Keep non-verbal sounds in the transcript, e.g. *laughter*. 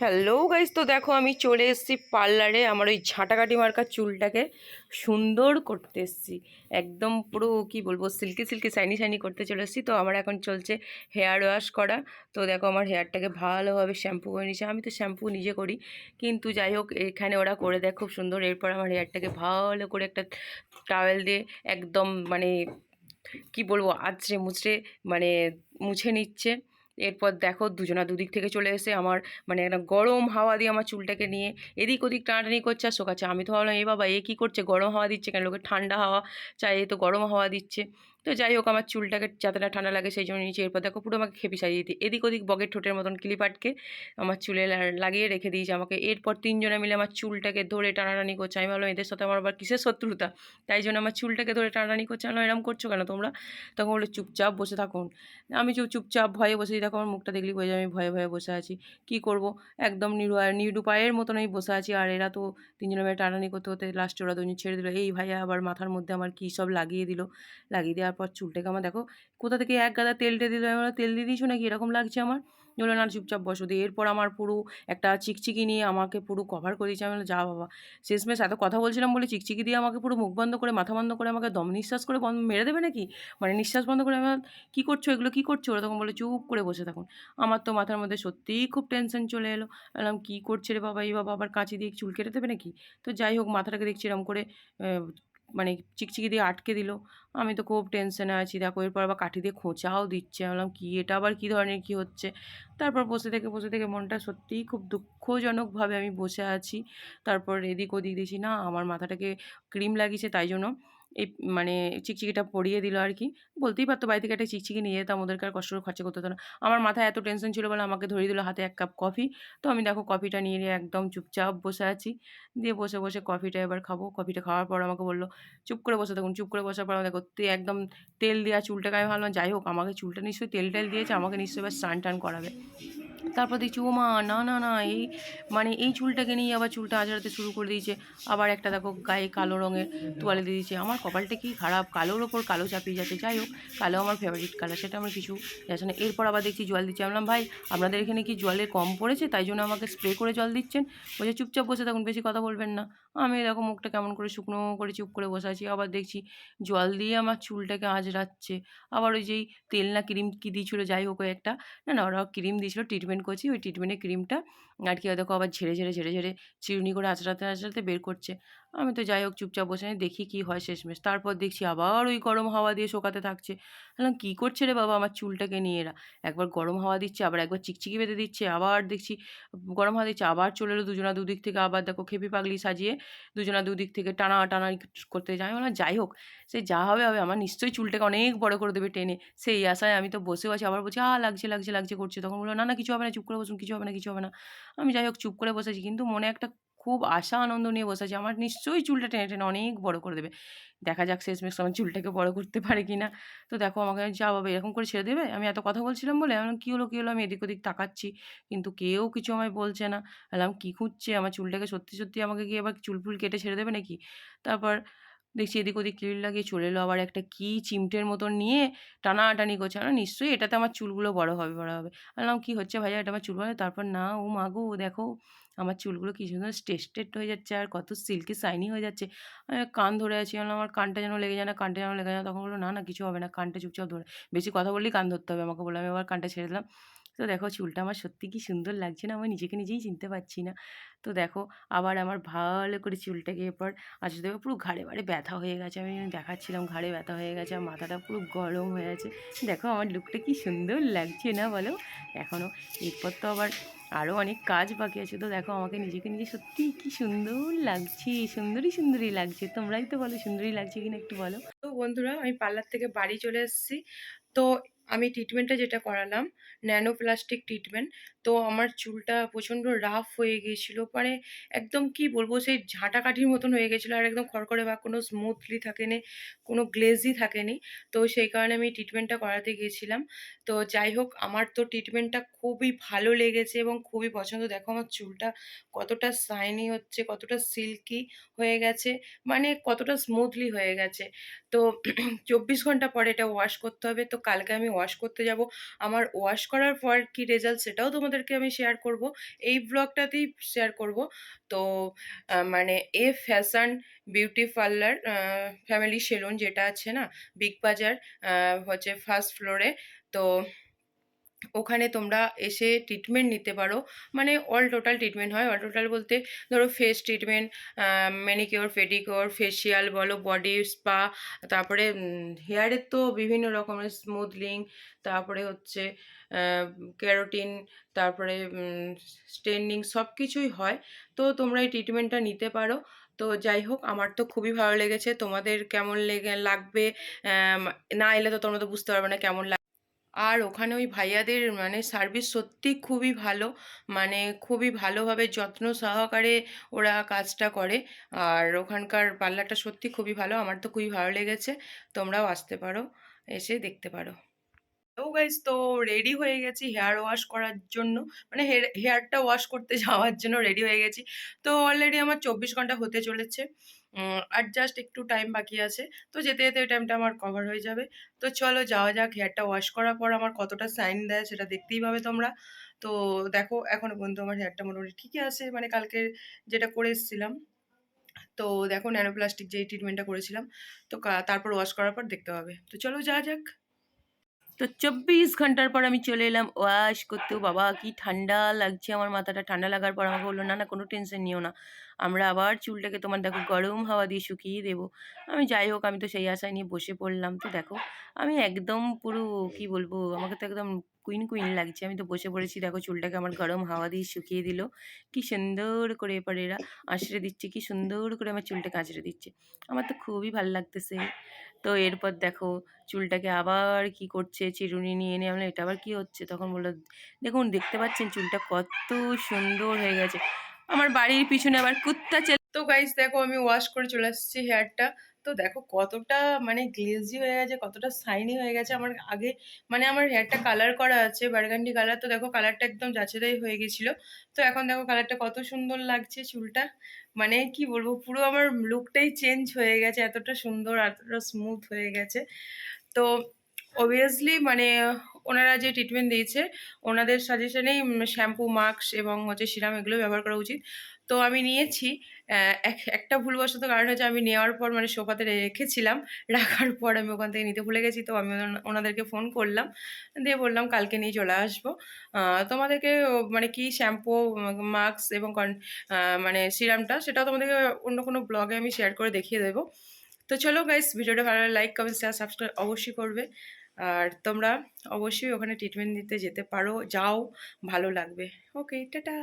Hello guys তো দেখো, আমি চলে এসেছি পার্লারে আমার ওই ঝাঁটাকাটি মার্কা চুলটাকে সুন্দর করতে এসেছি। একদম পুরো, কি বলব সিল্কি সিল্কি শাইনি শাইনি করতে চলে এসেছি। তো আমার এখন চলছে হেয়ার ওয়াশ করা। তো দেখো, আমার হেয়ারটাকে ভালোভাবে শ্যাম্পু করে নিয়েছে। আমি তো শ্যাম্পু নিজে করি। কিন্তু যাই হোক, এখানে ওরা করে দেয় খুব সুন্দর। এরপর আমার হেয়ারটাকে ভালো করে একটা টাওয়েল দিয়ে একদম মানে কি বলব আছড়ে মুচড়ে মানে মুছে নিচ্ছে। এরপর দেখো দুজনা দুদিক থেকে চলে এসে আমার মানে একটা গরম হাওয়া দিয়ে আমার চুলটাকে নিয়ে এদিক ওদিক টানাটানি করছে আর শোকাচ্ছে। আমি তো ভাবলাম, এ বাবা, এ কী করছে? গরম হাওয়া দিচ্ছে কেন? লোকে ঠান্ডা হাওয়া চাই তো গরম হাওয়া দিচ্ছে। তো যাই হোক, আমার চুলটাকে যাতে না ঠান্ডা লাগে সেই জন্য নিচে এরপর দেখো পুরো আমাকে খেপি সাজিয়ে দিই এদিক ওদিক বগের ঠোঁটের মতন ক্লিপাটকে আমার চুলে লাগিয়ে রেখে দিয়েছে আমাকে। এরপর তিনজনে মিলে আমার চুলটাকে ধরে টানাটানি করছে। আমি ভাবলাম, এদের সাথে আমার আবার কিসের শত্রুতা? তাই জন্য আমার চুলটাকে ধরে টানাটানি করছে। আমি এরম করছ কেন তোমরা? তখন বলে চুপচাপ বসে থাকুন আমি চুপ, চুপচাপ ভয়ে বসে দেখো, আমার মুখটা দেখলি বোঝা আমি ভয়ে ভয়ে বসে আছি। কি করব? একদম নিরু নিরুপায়ের মতন আমি বসে আছি। আর এরা তো তিনজনে মিলে টানানি করতে হতে লাস্টে ওরা দুজন ছেড়ে দিল। এই ভাইয়া আবার মাথার মধ্যে আমার কী সব লাগিয়ে দিল? লাগিয়ে দেওয়ার পর চুলটাকে আমার দেখো কোথা থেকে এক গাদা তেলটা দিল? আমি বললাম, তেল দিয়ে দিয়েছ নাকি? এরকম লাগছে আমার? বলল না চুপচাপ বসো। দিয়ে এরপর আমার পুরো একটা চিকচিকি নিয়ে আমাকে পুরো কভার করে দিয়েছে। আমি যা বাবা। শেষমেশ এত কথা বলছিলাম বলে চিকচিকি দিয়ে আমাকে পুরো মুখ বন্ধ করে মাথা বন্ধ করে আমাকে দম নিঃশ্বাস করে বন্ধ মেরে দেবে নাকি? মানে নিঃশ্বাস বন্ধ করে আমার কী করছ? এগুলো কী করছ? ওরা তখন বলে চুপ করে বসে থাকুন। আমার তো মাথার মধ্যে সত্যিই খুব টেনশন চলে এলো। বললাম কী করছে রে বাবা? এই বাবা আবার কাঁচি দিয়ে চুল কেটে দেবে নাকি? তো যাই হোক মাথাটাকে দেখছি এরকম করে মানে চিকচিকি দিয়ে আটকে দিল। আমি তো খুব টেনশনে আছি। দেখো, এরপর আবার কাঠি দিয়ে খোঁচাও দিচ্ছে। বললাম, কী এটা আবার কী ধরনের কী হচ্ছে? তারপর বসে থেকে বসে থেকে মনটা সত্যিই খুব দুঃখজনকভাবে আমি বসে আছি। তারপর এদিক ওদিক দেখছি না, আমার মাথাটাকে ক্রিম লাগিয়েছে, তাই জন্য এই মানে চিকচিকিটা পরিয়ে দিল আর কি। বলতেই পারতো বাড়ি থেকে একটা চিকচিকি নিয়ে যেতাম, ওদেরকে আর কষ্ট করে খরচা করতে হতো না। আমার মাথায় এত টেনশন ছিল বলে আমাকে ধরিয়ে দিল হাতে এক কাপ কফি তো আমি দেখো কফিটা নিয়ে নিয়ে একদম চুপচাপ বসে আছি। দিয়ে বসে বসে কফিটা এবার খাব। কফিটা খাওয়ার পর আমাকে বলল, চুপ করে বসে থাকুন, চুপ করে বসার পর দেখো, তুই একদম তেল দেওয়া চুলটাকে আমি ভাবলাম যাই হোক, আমাকে চুলটা নিশ্চয়ই তেল টেল দিয়েছে, আমাকে নিশ্চয়ই এবার স্নান টান করাবে। তারপর দেখছি, ও মা, না না না, এই মানে এই চুলটাকে নিয়ে আবার চুলটা আজড়াতে শুরু করে দিয়েছে। আবার একটা দেখো গায়ে কালো রঙের তোয়ালে দিয়ে দিয়েছে। আমার কপালটা কি খারাপ? কালোর ওপর কালো চাপিয়ে যাচ্ছে। যাই হোক, কালো আমার ফেভারিট কালার সেটা আমার কিছু যাচ্ছে না। এরপর আবার দেখছি জল দিচ্ছে। আমি বললাম, ভাই আপনাদের এখানে কি জলের কম পড়েছে? তাই জন্য আমাকে স্প্রে করে জল দিচ্ছেন? বলছে, চুপচাপ বসে থাকুন, বেশি কথা বলবেন না। আমি দেখো মুখটা কেমন করে শুকনো করে চুপ করে বসে আছি। আবার দেখছি জল দিয়ে আমার চুলটাকে আঁচড়াচ্ছে আবার ওই যেই তেল না ক্রিম কী দিয়েছিলো? যাই হোক একটা, না না, ওরা ক্রিম দিয়েছিলো ট্রিটমেন্ট করছি, ওই ট্রিটমেন্টের ক্রিমটা আর কি দেখো আবার ঝেড়ে ঝেড়ে ঝেড়ে ঝেড়ে, চিরুনি করে আঁচড়াতে আঁচড়াতে বের করছে। আমি তো যাই হোক চুপচাপ বসে দেখি কী হয় শেষমেশ। তারপর দেখছি আবার ওই গরম হাওয়া দিয়ে শোকাতে থাকছে। বললাম, কী করছে রে বাবা আমার চুলটাকে নিয়ে এরা? একবার গরম হাওয়া দিচ্ছে, আবার একবার চিকচিকি বেঁধে দিচ্ছে, আবার দেখছি গরম হাওয়া দিচ্ছে, আবার চলে এলো দুজনা দুদিক থেকে, আবার দেখো খেপি পাগলি সাজিয়ে দুজনা দুদিক থেকে টানা টানা করতে যাই আমি যাই হোক, সে যা হবে হবে, আমার নিশ্চয়ই চুলটাকে অনেক বড় করে দেবে টেনে। সেই আশায় আমি তো বসেও আছি, আবার বলছি, আ, লাগছে লাগছে লাগছে, করছে। তখন বলল, না না, কিছু হবে না, চুপ করে বসুন, কিছু হবে না, কিছু হবে না। আমি যাই হোক চুপ করে বসেছি কিন্তু মনে একটা খুব আশা আনন্দ নিয়ে বসে আছি। আমার নিশ্চয়ই চুলটা টেনে টেনে অনেক বড় করে দেবে। দেখা যাক শেষমেশ আমার চুলটাকে বড় করতে পারে কি না। তো দেখো আমাকে যা বাবা এরকম করে ছেড়ে দেবে? আমি এত কথা বলছিলাম বলে আমি কী হলো কী হলো? আমি এদিক ওদিক তাকাচ্ছি। কিন্তু কেউ কিছু আমায় বলছে না। বললাম, কী খুঁজছে? আমার চুলটাকে সত্যি সত্যি আমাকে কি এবার চুল ফুল কেটে ছেড়ে দেবে নাকি? তারপর দেখছি এদিক ওদিক ক্লিপ লাগিয়ে চলে এলো আবার একটা কি চিমটের মতন নিয়ে টানাটানি করছে। না নিশ্চয়ই এটাতে আমার চুলগুলো বড় হবে বড় হবে। বললাম, কী হচ্ছে ভাইয়া? এটা আমার চুল বড় তারপর, না ও মাগো দেখো আমার চুলগুলো কি সুন্দর স্টেস্টেড হয়ে যাচ্ছে আর কত সিল্কি শাইনি হয়ে যাচ্ছে। কান ধরে আছি। বললাম, আমার কানটা যেন লেগে যায় না, কানটা যেন লেগে যায় তখন বলল, না না, কিছু হবে না, কানটা চুপচাপ ধরে। বেশি কথা বললেই কান ধরতে হবে আমাকে বললাম আমি আবার কানটা ছেড়ে দিলাম। তো দেখো চুলটা আমার সত্যি কি সুন্দর লাগছে না, আমি নিজেকে নিজেই চিনতে পারছি না। তো দেখো আবার আমার ভালো করে চুলটাকে এরপর আচ্ছা দেখো পুরো ঘাড়ে বাড়ে ব্যথা হয়ে গেছে, আমি দেখাচ্ছিলাম ঘাড়ে ব্যথা হয়ে গেছে আর মাথাটা পুরো গরম হয়ে আছে। দেখো আমার লুকটা কি সুন্দর লাগছে না বলো? এখনও এরপর তো আবার আরও অনেক কাজ বাকি আছে, তো দেখো আমাকে নিজেকে নিজে সত্যি কি সুন্দর লাগছে, সুন্দরই সুন্দরই লাগছে। তোমরাই তো বলো সুন্দরই লাগছে কিনা একটু বলো। তো বন্ধুরা আমি পার্লার থেকে বাড়ি চলে এসেছি। তো আমি ট্রিটমেন্টটা যেটা করালাম ন্যানো প্লাস্টিক ট্রিটমেন্ট তো আমার চুলটা প্রচণ্ড রাফ হয়ে গিয়েছিল মানে একদম কি বলব, সেই ঝাঁটাকাঠির মতন হয়ে গেছিল আর একদম খড়খড়ে বা কোনো স্মুথলি থাকেনি, কোনো গ্লেজি থাকেনি। তো সেই কারণে আমি ট্রিটমেন্টটা করাতে গিয়েছিলাম তো যাই হোক, আমার তো ট্রিটমেন্টটা খুবই ভালো লেগেছে এবং খুবই পছন্দ। দেখো আমার চুলটা কতটা শাইনি হচ্ছে, কতটা সিল্কি হয়ে গেছে মানে কতটা স্মুথলি হয়ে গেছে। তো *clears throat* চব্বিশ ঘণ্টা পরে এটা ওয়াশ করতে হবে। তো কালকে আমি ওয়াশ করতে যাব। আমার ওয়াশ করার পর কি রেজাল্ট সেটাও তোমাদেরকে আমি শেয়ার করব। এই ব্লগটাতেই শেয়ার করব। তো মানে a fashion beauty parlour family salon যেটা আছে না বিগ বাজার হচ্ছে ফার্স্ট ফ্লোরে তো ওখানে তোমরা এসে ট্রিটমেন্ট নিতে পারো। মানে অল টোটাল ট্রিটমেন্ট হয়। অল টোটাল বলতে ধরো face treatment manicure pedicure facial বলো বডি স্পা তারপরে হেয়ারের তো বিভিন্ন রকমের স্মুথলিং তারপরে হচ্ছে ক্যারোটিন তারপরে স্টেন্ডিং সব কিছুই হয়। তো তোমরা এই ট্রিটমেন্টটা নিতে পারো। তো যাই হোক, আমার তো খুবই ভালো লেগেছে। তোমাদের কেমন লেগে, লাগবে? না এলে তো তোমরা তো বুঝতে পারবে না কেমন লাগবে আর ওখানে ওই ভাইয়াদের মানে সার্ভিস সত্যি খুবই ভালো। মানে খুবই ভালোভাবে যত্ন সহকারে ওরা কাজটা করে। আর ওখানকার পার্লারটা সত্যি খুবই ভালো। আমার তো খুবই ভালো লেগেছে। তোমরাও আসতে পারো। এসে দেখতে পারো। ও গাইজ তো রেডি হয়ে গেছি হেয়ার ওয়াশ করার জন্য। মানে হেয়ারটা ওয়াশ করতে যাওয়ার জন্য রেডি হয়ে গেছি। তো অলরেডি আমার চব্বিশ ঘণ্টা হতে চলেছে। আর জাস্ট একটু টাইম বাকি আছে। তো যেতে যেতে ওই টাইমটা আমার কভার হয়ে যাবে। তো চলো যাওয়া যাক হেয়ারটা ওয়াশ করার পর আমার কতটা সাইন দেয় সেটা দেখতেই পাবে তোমরা। তো দেখো এখনও পর্যন্ত আমার হেয়ারটা মোটামুটি ঠিকই আছে। মানে কালকে যেটা করে এসেছিলাম, তো দেখো ন্যানোপ্লাস্টিক যে ট্রিটমেন্টটা করেছিলাম, তো তারপর ওয়াশ করার পর দেখতে হবে। তো চলো যাওয়া যাক। তো চব্বিশ ঘণ্টার পর আমি চলে এলাম। ওয়াশ করতেও বাবা, কি ঠান্ডা লাগছে আমার মাথাটা। ঠান্ডা লাগার পর আমাকে বলল, না না, কোনো টেনশন নিও না। আমরা আবার চুলটাকে তোমার দেখো গরম হাওয়া দিয়ে শুকিয়ে দেবো। আমি যাই হোক, আমি তো সেই আশায় নিয়ে বসে পড়লাম। তো দেখো, আমি একদম পুরো, কি বলব, আমাকে তো একদম কুইন কুইন লাগছে। আমি তো বসে পড়েছি, দেখো চুলটাকে আমার গরম হাওয়া দিয়ে শুকিয়ে দিল। কি সুন্দর করে এরপরে এরা আঁচড়ে দিচ্ছে, কি সুন্দর করে আমার চুলটাকে আঁচড়ে দিচ্ছে। আমার তো খুবই ভালো লাগতেছে। তো এরপর দেখো চুলটাকে আবার কি করছে, চিরুনি নিয়ে এনে আমরা এটা আবার কি হচ্ছে? তখন বলল, দেখুন, দেখতে পাচ্ছেন চুলটা কত সুন্দর হয়ে গেছে। আমার বাড়ির পিছনে আবার কুত্তা চেল তো গাইস দেখো আমি ওয়াশ করে চলে আসছি হেয়ারটা তো দেখো কতটা মানে গ্লেজি হয়ে গেছে, কতটা সাইনি হয়ে গেছে। আমার আগে মানে আমার হেয়ারটা কালার করা আছে বারগান্ডি কালার তো দেখো কালারটা একদম যাচেদাই হয়ে গেছিল। তো এখন দেখো কালারটা কত সুন্দর লাগছে চুলটা। মানে কি বলব, পুরো আমার লুকটাই চেঞ্জ হয়ে গেছে, এতটা সুন্দর, এতটা স্মুথ হয়ে গেছে। তো অবভিয়াসলি মানে ওনারা যে ট্রিটমেন্ট দিয়েছে, ওনাদের সাজেশনেই শ্যাম্পু মাস্ক এবং হচ্ছে সিরাম এগুলো ব্যবহার করা উচিত। তো আমি নিয়েছি এক- একটা ভুলবশত কারণ হচ্ছে আমি নেওয়ার পর মানে সোফাতে রেখেছিলাম, *laughs* রাখার পর আমি ওখান থেকে নিতে ভুলে গেছি, তো আমি ওনা- ওনাদেরকে ফোন করলাম, দিয়ে বললাম কালকে নিয়ে চলে আসব। তোমাদেরকে মানে কি শ্যাম্পু মাস্ক এবং মানে সিরামটা সেটাও তোমাদেরকে অন্য কোনো ব্লগে আমি শেয়ার করে দেখিয়ে দেবো। তো চলো গাইস ভিডিওটা ভালো লাইক কমেন্ট শেয়ার সাবস্ক্রাইব অবশ্যই করবে। আর তোমরা অবশ্যই ওখানে ট্রিটমেন্ট দিতে যেতে পারো যাও ভালো লাগবে। Okay ta-ta!